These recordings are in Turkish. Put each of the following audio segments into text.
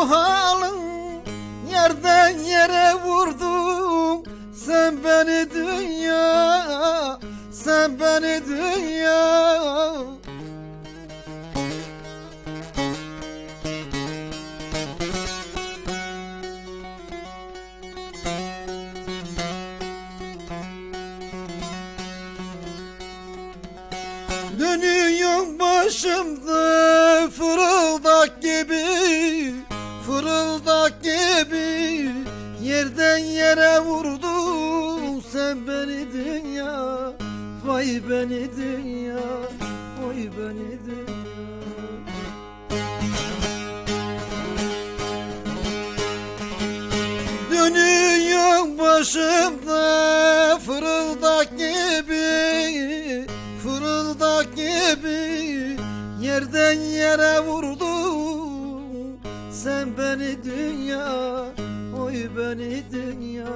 Bu halin? Yerden yere vurdun Sen beni dünya Sen beni dünya Dönüyor başımda fırıldak gibi Fırıldak gibi Yerden yere vurdun sen beni dünya Vay beni dünya Vay beni dünya. Dönüyor başımda fırıldak gibi Fırıldak gibi Yerden yere vurdun Sen beni dünya Oy beni dünya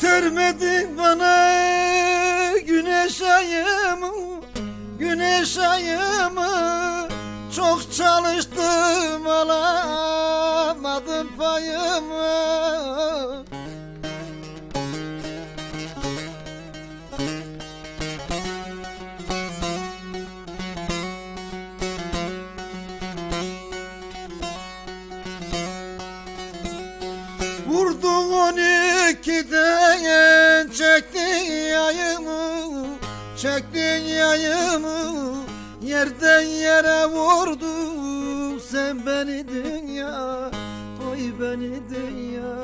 Göstermedin bana güneş ayımı Güneş ayımı. Çok çalıştım alamadım payımı. Vurdun on ikiden Çektin yayımı Yerden yere vurdun Sen beni dünya Oy beni dünya.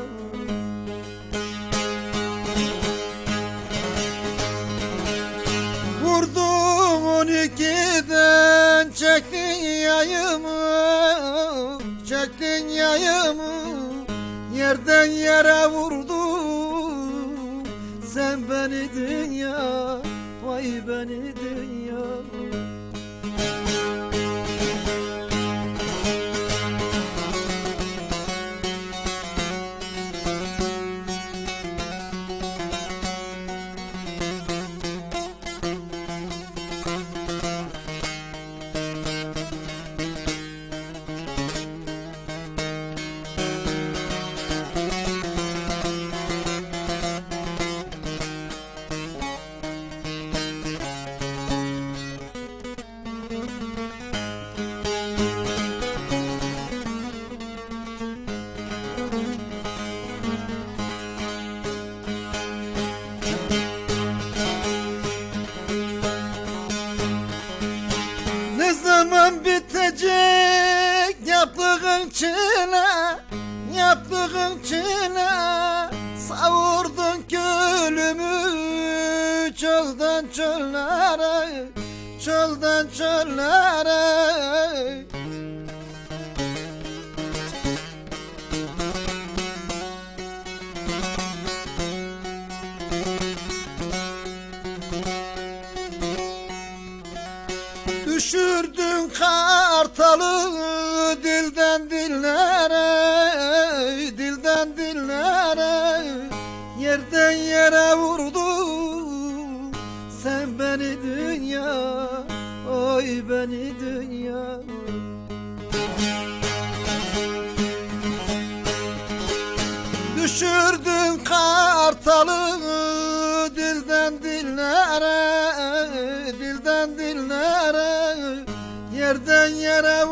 Vurdun on ikiden çektin yayımı Çektin yayımı Yerden yere vurdun Vay beni dünya bitecek yaptığın çile Yaptığın çile. Savurdun külümü Çölden çöllere Çölden çöllere Düşürdün kartalı dilden dillere Dilden dillere. Yerden yere vurdun Sen beni dünya Oy beni dünya. Düşürdün kartalı dilden dillere Dilden